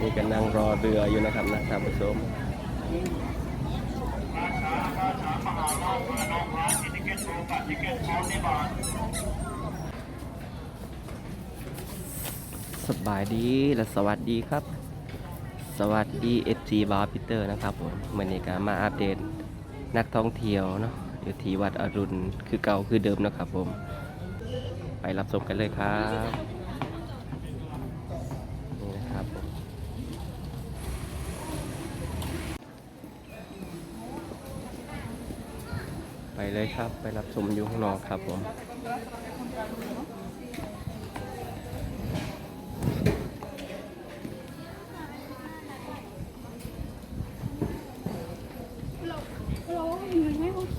นี่ก็นั่งรอเรืออยู่นะครับนะท่านผู้ชมสบายดีและสวัสดีครับ สวัสดี FC บาร์พีเตอร์นะครับผมวันนี้ก็มาอัปเดตนักท่องเที่ยวเนาะอยู่ที่วัดอรุณคือเก่าคือเดิมนะครับผม ไปรับชมกันเลยครับ นี่นะครับผม ไปเลยครับ ไปรับชมอยู่ข้างนอกครับผมเรามันไม่โอเค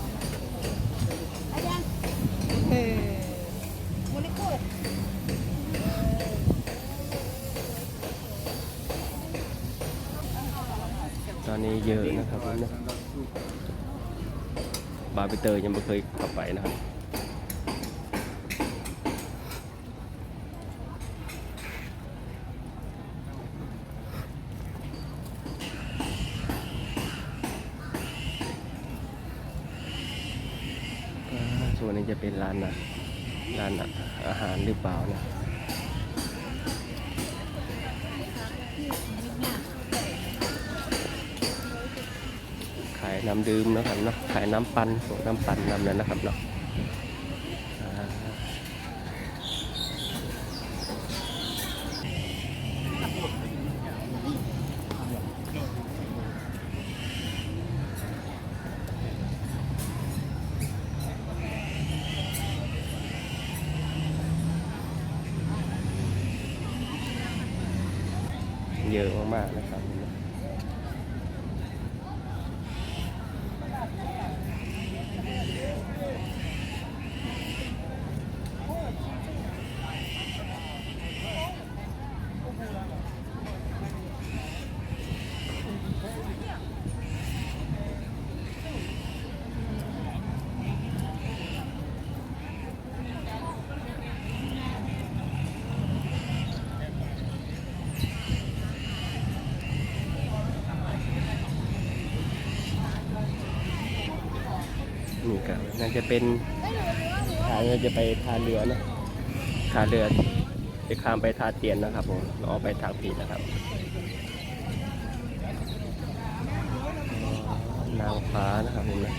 อนนี้เยอะนะครับนะบาร์บีเตอร์ยังไม่เคยเข้าไปนะครับส่วนนี้จะเป็นร้านนะร้านอาหารหรือเปล่านะายน้ำดื่มนะครับเนาะขายน้ำปั่นน้ำปั่นน้ำนั้นนะครับเนาะเยอะมากๆนะครับ ก็น่าจะเป็นทางเราจะไปท่าเรือนะท่าเรือจะข้ามไปท่าเตียนนะครับผมเราออกไปทางผิดนะครับนางฟ้านะครับผมนะ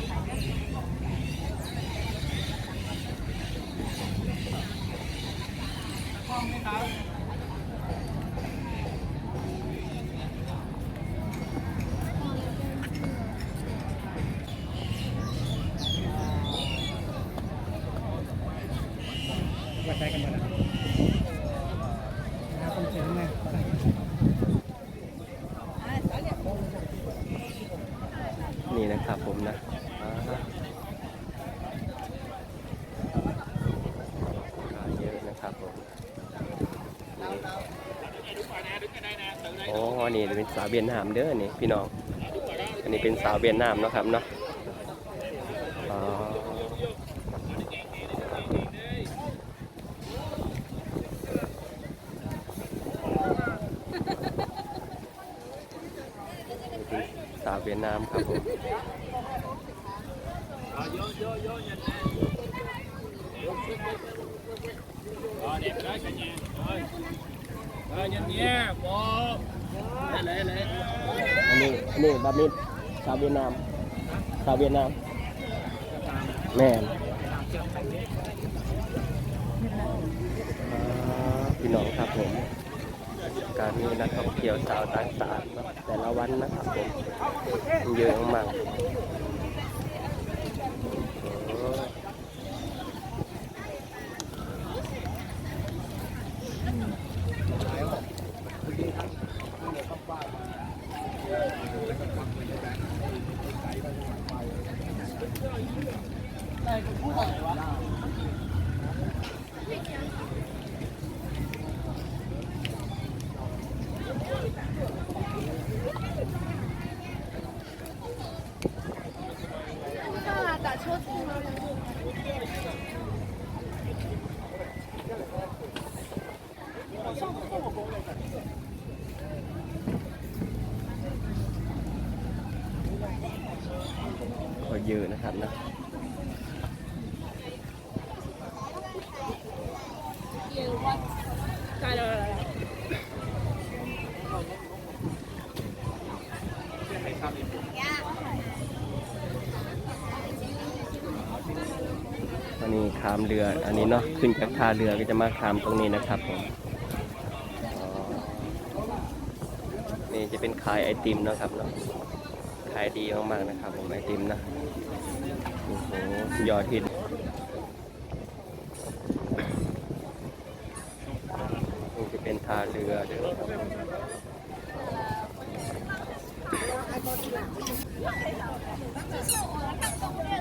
นะครับผมนะอ่าเยอะนะครับผมนี่โอ้นี่เป็นสาวเวียดนามเด้อนี่พี่น้อง อันนี้เป็นสาวเวียดนามเนาะครับเนาะอ๋อนี่เป็น สาวเวียดนามครับผมอันนี้อันนี้บามิดสาวเวียดนามสาวเวียดนามแม่นพี่น้องครับผมะมีนักท่องเที่ยวชาวต่างชาติแต่ละวันนะครับผมเยอะมากได้คุณพูดอะไรวะ พอยืนนะครับนะได้เลย นี้ขามเรือ อันนี้เนาะขึ้นจากท่าเรือก็จะมาขามตรงนี้นะครับผมนี่จะเป็นขายไอติมนะครับเนาะขายดีมากๆนะครับผมไอติมนะโอ้โหยอดฮิตนี่จะเป็นท่าเรือเด้อ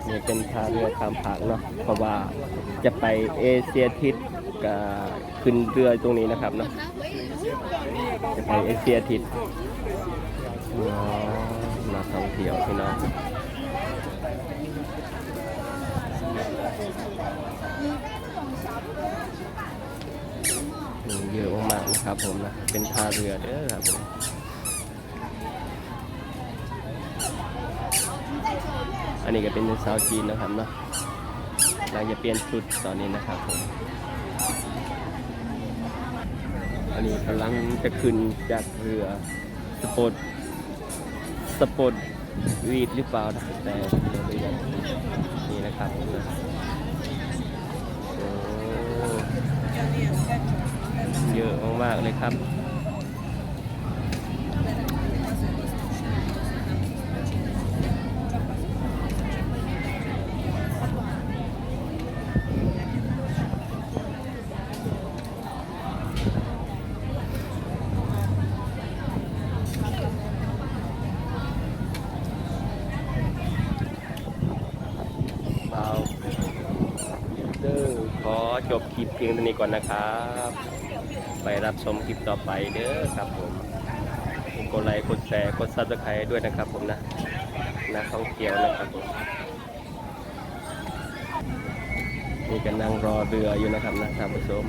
นี่เป็นท่าเรือข้ามผางเนาะเพราะว่าจะไปเอเชียทิศกับขึ้นเรือตรงนี้นะครับเนาะจะไปเอเชียทิศอ๋อมาท่องเที่ยวพี่น้องนี่เยอะมากๆนะครับผมนะเป็นท่าเรือเด้อครับผม นนี้ก็เป็นสาวจีนนะครับเนาะกำลังจะเปลี่ยนชุดตอนนี้นะครับผม อันนี้กำลังจะขึ้นจากเรือสปอร์ตสปอร์ตวีดหรือเปล่านะแต่เราไม่ยังนี่นะครับโอ้เยอะมากๆเลยครับ จบคลิปเพียงเท่านี้ก่อนนะครับ ไปรับชมคลิปต่อไปเด้อครับผมกดไลค์กดแชร์กดซับสไครต์ด้วยนะครับผมนะนักท่องเที่ยวนะครับผมนี่ก็นั่งรอเรืออยู่นะครับนะท่านผู้ชม